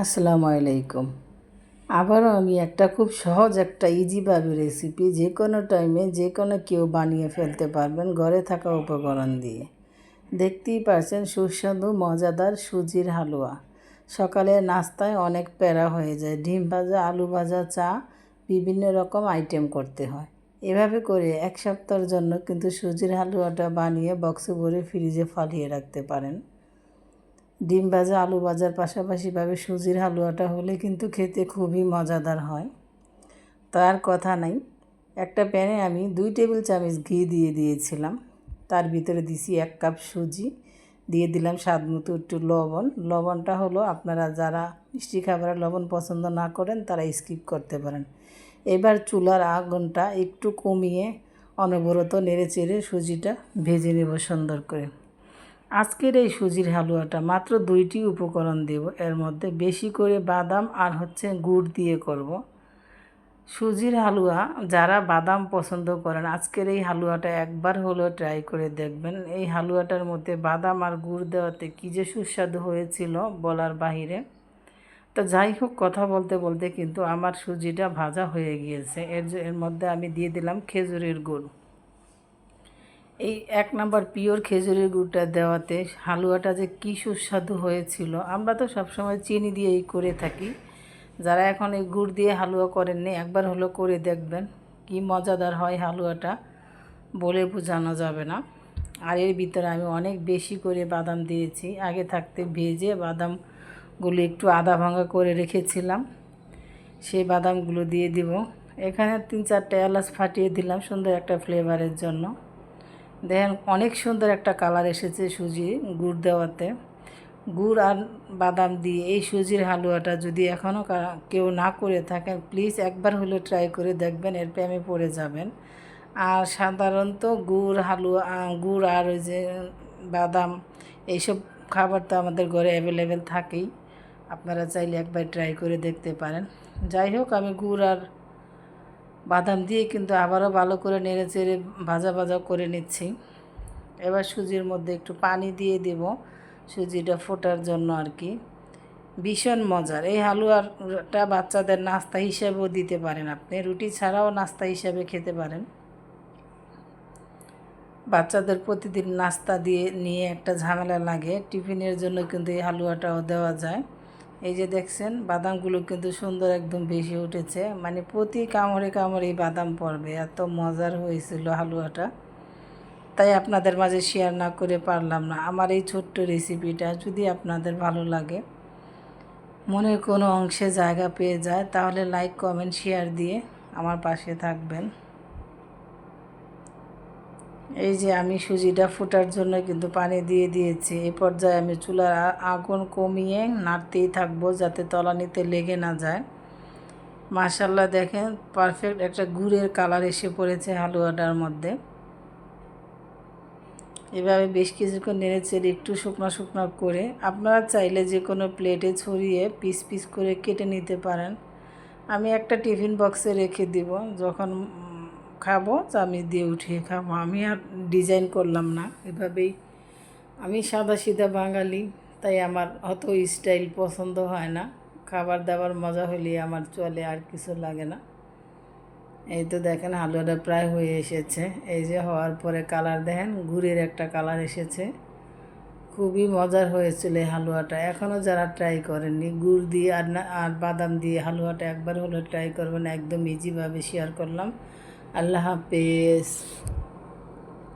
আসসালামু আলাইকুম। আবারও আমি একটা খুব সহজ একটা ইজিভাবে রেসিপি যে কোনো টাইমে যে কোনো কেউ বানিয়ে ফেলতে পারবেন ঘরে থাকা উপকরণ দিয়ে। দেখতেই পারছেন সুস্বাদু, মজাদার সুজির হালুয়া। সকালে নাস্তায় অনেক প্যারা হয়ে যায়। ডিম ভাজা, আলু ভাজা, চা, বিভিন্ন রকম আইটেম করতে হয়। এভাবে করে এক সপ্তাহের জন্য কিন্তু সুজির হালুয়াটা বানিয়ে বক্সে ভরে ফ্রিজে ফালিয়ে রাখতে পারেন। ডিম ভাজা, আলু ভাজার পাশাপাশিভাবে সুজির হালুয়াটা হলে কিন্তু খেতে খুবই মজাদার হয়। তার কথা নাই। একটা প্যানে আমি দুই টেবিল চামচ ঘি দিয়ে দিয়েছিলাম। তার ভিতরে দিছি এক কাপ সুজি। দিয়ে দিলাম স্বাদ মতো একটু লবণ। লবণটা হলো আপনারা যারা মিষ্টি খাবারের লবণ পছন্দ না করেন তারা স্কিপ করতে পারেন। এবার চুলার আগুনটা একটু কমিয়ে অনবরত নেড়ে চেড়ে সুজিটা ভেজে নেব সুন্দর করে। আজকের এই সুজির হালুয়াটা মাত্র দুইটি উপকরণ দেব। এর মধ্যে বেশি করে বাদাম আর হচ্ছে গুড় দিয়ে করব। সুজির হালুয়া যারা বাদাম পছন্দ করেন, আজকের এই হালুয়াটা একবার হলেও ট্রাই করে দেখবেন। এই হালুয়াটার মধ্যে বাদাম আর গুড় দেওয়াতে কী যে সুস্বাদু হয়েছিল বলার বাহিরে। তো যাই হোক, কথা বলতে বলতে কিন্তু আমার সুজিটা ভাজা হয়ে গিয়েছে। এর এর মধ্যে আমি দিয়ে দিলাম খেজুরের গুড়। এই এক নাম্বার পিওর খেজুরের গুড়টা দেওয়াতে হালুয়াটা যে কী সুস্বাদু হয়েছিল, আমরা তো সবসময় চিনি দিয়েই করে থাকি। যারা এখন এই গুড় দিয়ে হালুয়া করেননি, একবার হলো করে দেখবেন, কি মজাদার হয় হালুয়াটা, বলে বোঝানো যাবে না। আর এর ভিতরে আমি অনেক বেশি করে বাদাম দিয়েছি, আগে থাকতে ভেজে বাদামগুলো একটু আদা ভাঙা করে রেখেছিলাম। সেই বাদামগুলো দিয়ে দিব। এখানে তিন চারটে এলাচ ফাটিয়ে দিলাম সুন্দর একটা ফ্লেভারের জন্য। দেখেন অনেক সুন্দর একটা কালার এসেছে সুজি গুড় দেওয়াতে। গুড় আর বাদাম দিয়ে এই সুজির হালুয়াটা যদি এখনও কেউ না করে থাকেন প্লিজ একবার হলে ট্রাই করে দেখবেন, এর প্রেমে পড়ে যাবেন। আর সাধারণত গুড়, হালুয়া গুড় আর ওই যে বাদাম এইসব খাবার তো আমাদের ঘরে অ্যাভেলেবেল থাকেই। আপনারা চাইলে একবার ট্রাই করে দেখতে পারেন। যাই হোক, আমি গুড় আর বাদাম দিয়ে কিন্তু আবারও ভালো করে নেড়ে চেড়ে ভাজা ভাজা করে নিচ্ছি। এবার সুজির মধ্যে একটু পানি দিয়ে দেব, সুজিটা ফোটার জন্য আর কি। ভীষণ মজার। এই হালুয়াটা বাচ্চাদের নাস্তা হিসাবেও দিতে পারেন আপনি। রুটি ছাড়াও নাস্তা হিসাবে খেতে পারেন। বাচ্চাদের প্রতিদিন নাস্তা দিয়ে নিয়ে একটা ঝামেলা লাগে। টিফিনের জন্য কিন্তু এই হালুয়াটাও দেওয়া যায়। এই যে দেখছেন, বাদামগুলো কিন্তু সুন্দর একদম বেশি উঠেছে। মানে প্রতি কামড়ে কামড়েই বাদাম পড়বে, এত মজার হয়েছিল হালুয়াটা। তাই আপনাদের মাঝে শেয়ার না করে পারলাম না। আমার এই ছোট্ট রেসিপিটা যদি আপনাদের ভালো লাগে, মনের কোনো অংশে জায়গা পেয়ে যায়, তাহলে লাইক কমেন্ট শেয়ার দিয়ে আমার পাশে থাকবেন। এই যে আমি সুজিটা ফোটার জন্য কিন্তু পানি দিয়ে দিয়েছি। এই পর্যায়ে আমি চুলার আগুন কমিয়ে নাড়তেই থাকব যাতে তলানিতে লেগে না যায়। মাশাল্লাহ দেখেন পারফেক্ট একটা গুড়ের কালার এসে পড়েছে হালুয়াটার মধ্যে। এভাবে বেশ কিছুক্ষণ নেড়ে চেড়ে একটু শুকনো শুকনো করে আপনারা চাইলে যে কোনো প্লেটে ছড়িয়ে পিস পিস করে কেটে নিতে পারেন। আমি একটা টিফিন বক্সে রেখে দিব, যখন খাব চামি দিয়ে উঠিয়ে খাব। আমি আর ডিজাইন করলাম না, এভাবেই। আমি সাদা সিধা বাঙালি, তাই আমার অত স্টাইল পছন্দ হয় না। খাবার দাবার মজা হলে আমার চলে, আর কিছু লাগে না। এই তো দেখেন, হালুয়াটা প্রায় হয়ে এসেছে। এই যে হওয়ার পরে কালার দেখেন, গুড়ের একটা কালার এসেছে। খুবই মজার হয়েছিল এই হালুয়াটা। এখনও যারা ট্রাই করেননি, গুড় দিয়ে আর না, আর বাদাম দিয়ে হালুয়াটা একবার হলে ট্রাই করবেন, একদম ইজিভাবে শেয়ার করলাম। আল্লাহ হাফেজ।